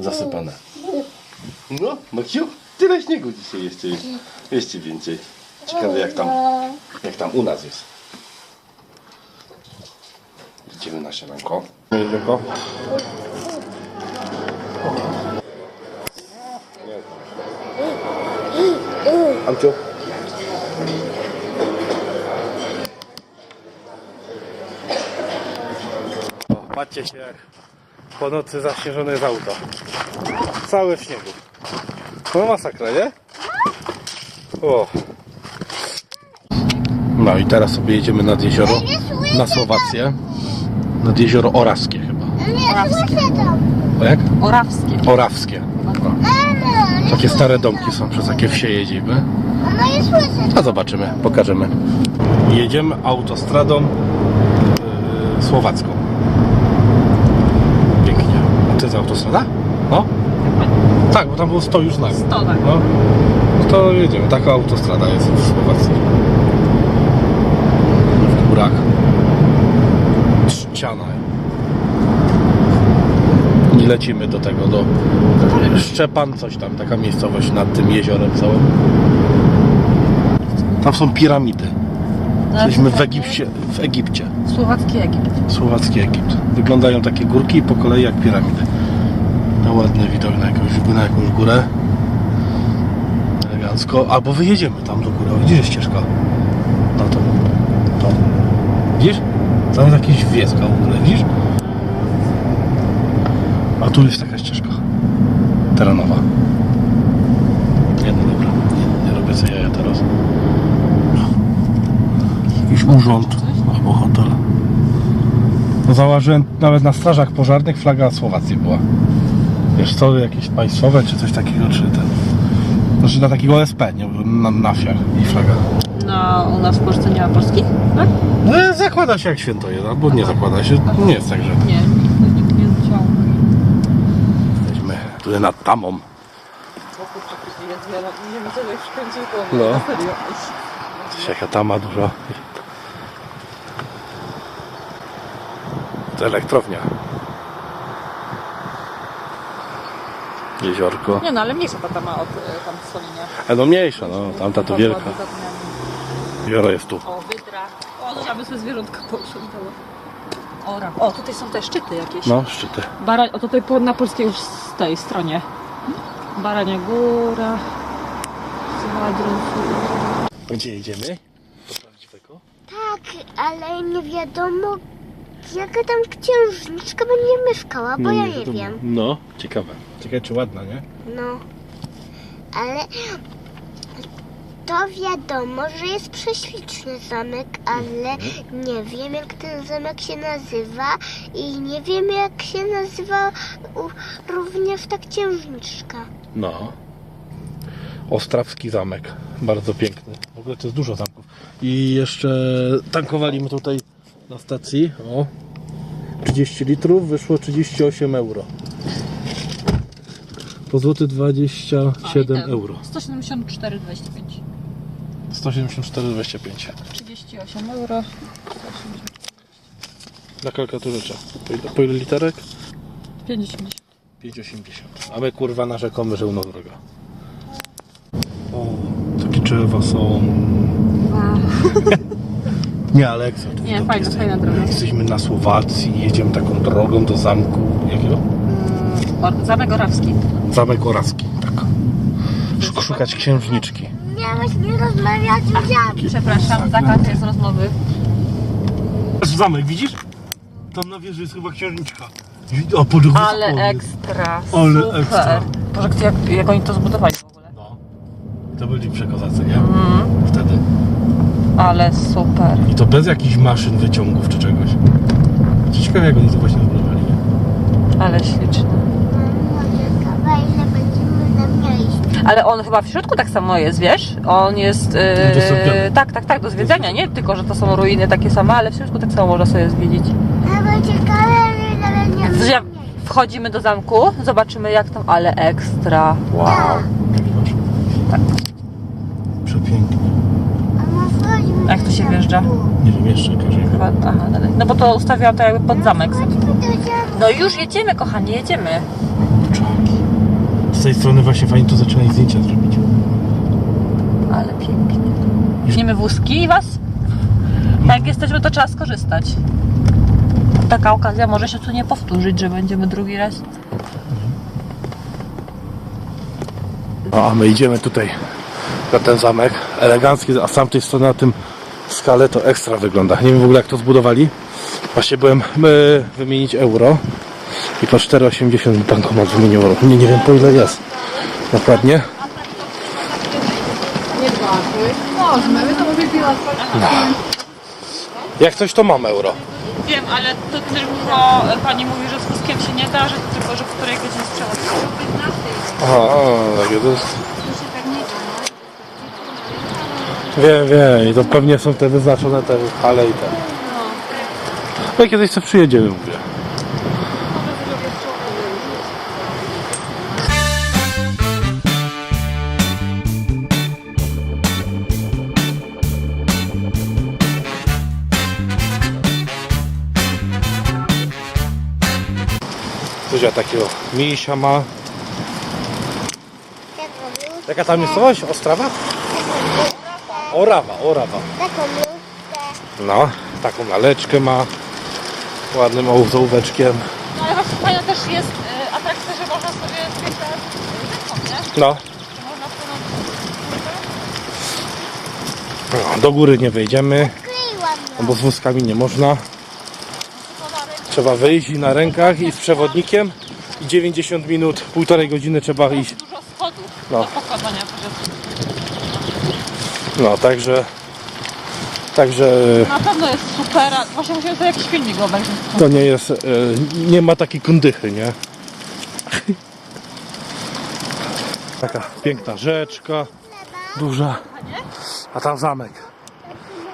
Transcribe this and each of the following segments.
zasypane. No, Maksiu, tyle śniegu dzisiaj jeszcze jest. Jeszcze więcej. Ciekawe jak tam, jak tam u nas jest. Idziemy na śniadanko. Tylko. Amciu. O, patrzcie się jak po nocy zaśnieżone jest auto. Całe w śniegu. No masakra, nie? O. No i teraz sobie jedziemy nad jezioro na Słowację. Nad jezioro Orawskie chyba. To. O jak? Orawskie. Orawskie. Mamo, Takie stare domki są, przez takie wsie jedziemy. A zobaczymy, pokażemy. Jedziemy autostradą yy, słowacką. 100, tak? No? Tak, bo tam było 100 już znaków. 100, tak. No to jedziemy. Taka autostrada jest w Słowacji. W górach. Trzciana. I lecimy do tego, do Szczepan coś tam, taka miejscowość nad tym jeziorem całym. Tam są piramidy. Jesteśmy w Egipcie. W Egipcie. Słowacki Egipt. Słowacki Egipt. Wyglądają takie górki po kolei jak piramidy. No ładny widok na jakąś, na jakąś górę. Elegancko. Albo wyjedziemy tam do góry. Gdzie jest ścieżka? No to. to. Widzisz? Tam jest jakiś wieska w ogóle, widzisz? A tu jest taka ścieżka. Terenowa. Nie no dobra. Nie, nie robię sobie jaja teraz. Jakiś urząd albo hotel. No zauważyłem nawet na strażach pożarnych flaga Słowacji była. Wiesz co, jakieś państwowe czy coś takiego, czy ten. Znaczy na takiego SP, nie? Na, na wsiach i flaga. No, u nas w Polsce nie ma polskich? Tak? No zakłada się jak święto jest, albo nie zakłada się. Nie jest tak, że Nie, nikt, nikt nie chciał. jesteśmy tutaj nad tamą. Nie wiem, co jak szkręcił No. Coś jaka tama dużo. To elektrownia. Jeziorko. Nie no, ale mniejsza ta tama od e, tam w Solinie. A no mniejsza, no tamta to wielka. Jezioro jest tu. O, wydra. O, Zuzia by sobie zwierzątka posprzątała. Ora. O, tutaj są te szczyty jakieś. No, szczyty. Bara... O, tutaj po, na polskiej już z tej stronie. Barania Góra. Gdzie jedziemy? Do prawdziwego? Tak, ale nie wiadomo, jaka tam księżniczka będzie mieszkała, bo ja nie wiadomo. wiem. No, ciekawe. Ciekawe czy ładna, nie? No, ale to wiadomo, że jest prześliczny zamek, ale nie wiem jak ten zamek się nazywa i nie wiem jak się nazywa u, również ta księżniczka. No. Ostrawski zamek. Bardzo piękny. W ogóle to jest dużo zamków. I jeszcze tankowaliśmy tutaj na stacji. O. 30 litrów wyszło 38 euro. Po złoty 27 euro. 174,25. 174,25. 38 euro. Na kalkulaturze trzeba. Po Po ile literek? 50. 5,80. A my kurwa narzekamy, że u nas droga. O, takie drzewa są. Nie, ale jak co? Nie, fajna, fajna droga. Jesteśmy na Słowacji, jedziemy taką drogą do zamku. Jakiego? Or- Zamek Orawski. Zamek Orawski, tak. Szuk- Szukać księżniczki. Miałaś nie rozmawiać z dziadkiem. Przepraszam, zakaz jest rozmowy. Zamek, widzisz? Tam na wieży jest chyba księżniczka. O, podróż Ale ekstra. Ale super. ekstra. Boże, jak, jak oni to zbudowali w ogóle. No. To byli przekozacy, nie? Mhm. Wtedy. Ale super. I to bez jakichś maszyn, wyciągów czy czegoś. Ciekawe jak oni to właśnie zbudowali. nie? Ale śliczne. Ale on chyba w środku tak samo jest, wiesz? On jest. Yy, Udostępniony. tak, tak, tak, do zwiedzania. Nie tylko, że to są ruiny takie same, ale w środku tak samo można sobie zwiedzić. No bo ciekawe, wchodzimy do zamku, zobaczymy jak tam, ale ekstra. Wow. Tak. Przepięknie. Się wjeżdża? Nie wiem, jeszcze każe. Chyba, aha, dalej. No bo to ustawiałam to jakby pod zamek. No już jedziemy, kochanie, jedziemy. Czaki. tej strony właśnie fajnie tu zaczynać zdjęcia zrobić. Ale pięknie. Weźmiemy wózki i was? Jak jesteśmy, to trzeba skorzystać. Taka okazja może się tu nie powtórzyć, że będziemy drugi raz. No, a my idziemy tutaj na ten zamek elegancki, a z tamtej strony na tym skale to ekstra wygląda. Nie wiem w ogóle jak to zbudowali. Właśnie byłem y, wymienić euro i po 4,80 mi bankomat wymienił euro. Nie, nie wiem po ile jest. Dokładnie. No. Jak coś to mam euro. Wiem, ale to tylko e, pani mówi, że z wózkiem się nie da, że tylko, że w której godzinie sprzedać. Aha, to jest... Wiem, wiem i to pewnie są te wyznaczone te hale i te. No i kiedyś sobie przyjedziemy, mówię. Zuzia takiego misia ma. Jaka tam jest coś? Ostrawa? Orawa, Orawa. taką bluzkę. No, taką laleczkę ma. Ładnym ołóweczkiem. No ale właśnie fajna też jest e, atrakcja, że można sobie zwiększać ręką, nie? No, Że Można wpłynąć no, do góry nie wejdziemy, no bo z wózkami nie można. Trzeba wyjść i na rękach i z przewodnikiem. I 90 minut, półtorej godziny trzeba iść. dużo schodów No. do pokładania powiedzmy. No, także... Także Na pewno jest super, właśnie musimy sobie jakiś filmik obejrzeć. to nie jest... e, Nie ma takiej kundychy, nie? Taka piękna rzeczka. Duża. A tam zamek.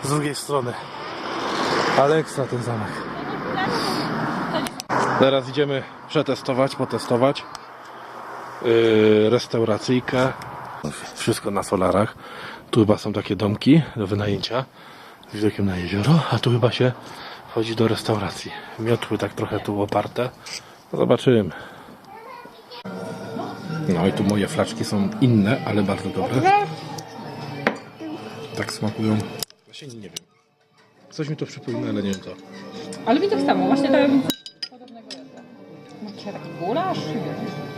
Z drugiej strony. Ale ekstra ten zamek. Teraz idziemy przetestować, potestować. Yy, restauracyjkę. Wszystko na solarach. Tu chyba są takie domki do wynajęcia z widokiem na jezioro, a tu chyba się wchodzi do restauracji. Miotły tak trochę tu oparte. No zobaczymy. No i tu moje flaczki są inne, ale bardzo dobre. Tak smakują. Właśnie nie wiem. Coś mi to przypomina, ale nie wiem co. Ale mi tak samo, właśnie tak podobnego jedzenia. Macie taki gulasz?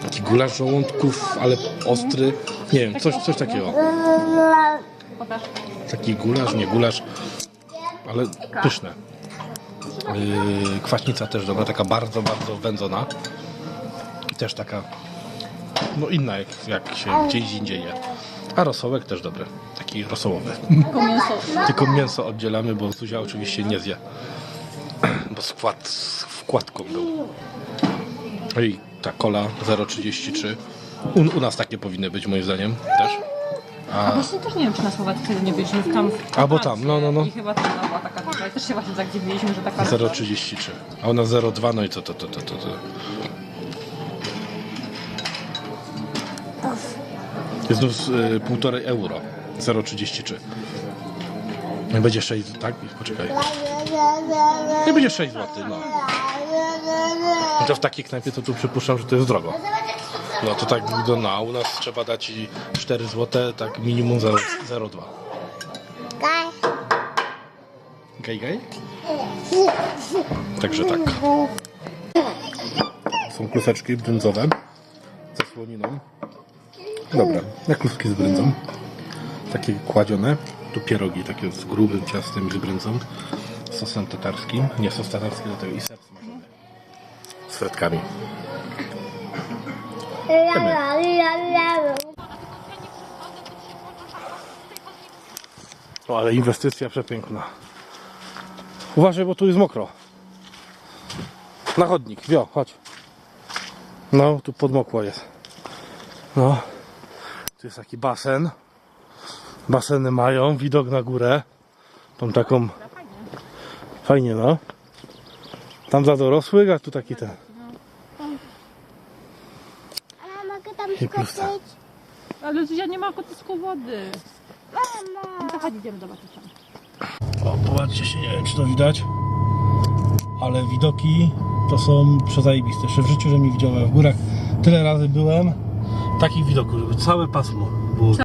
Taki gulasz żołądków, ale ostry. Nie wiem, coś, coś takiego. Taki gulasz, nie gulasz, ale pyszne. Yy, kwaśnica też dobra, taka bardzo, bardzo wędzona. Też taka, no inna jak, jak się gdzieś indziej je. A rosołek też dobry, taki rosołowy. Tylko mięso. Tylko mięso oddzielamy, bo Zuzia oczywiście nie zje. Bo skład z wkładką był. No I ta kola 0,33. U, u nas takie powinny być moim zdaniem też. A właśnie też nie wiem, czy na Słowacji nie byliśmy w tam. w Albo tam, no, no, no. I chyba tam była taka tutaj. Też się właśnie tak dziwiliśmy, że taka. 0,33. A ona 0,2, no i co to, to, to, to, to. Jest znów y, półtorej euro. 0,33. Nie będzie 6, tak? Poczekaj. Nie będzie 6 zł, no. No To w takiej knajpie to tu przypuszczam, że to jest drogo. No to tak wygląda, a u nas trzeba dać i 4 zł, tak minimum 0- 0,2. Kaj. Gej, gej? Także tak. Są kluseczki brędzowe ze słoniną. Dobra, jak kluski z brędzą. Takie kładzione. Tu pierogi takie z grubym ciastem i z brędzą. Sosem tatarskim. Nie sos tatarski do tego i ser. Z frytkami. La, la, la, la. O, ale inwestycja przepiękna. Uważaj, bo tu jest mokro. Na chodnik, wio, chodź. No, tu podmokło jest. No. Tu jest taki basen. Baseny mają, widok na górę. Tą taką... Fajnie, no. Tam za dorosłych, a tu taki ten. A mogę tam I skoczyć? Ale ja nie ma kotysku wody. Mama. No to chodź, idziemy zobaczyć tam. O, popatrzcie się, nie wiem czy to widać, ale widoki to są przezajebiste. Jeszcze w życiu, że mi widziałem w górach. Tyle razy byłem takich widoków, żeby całe pasmo było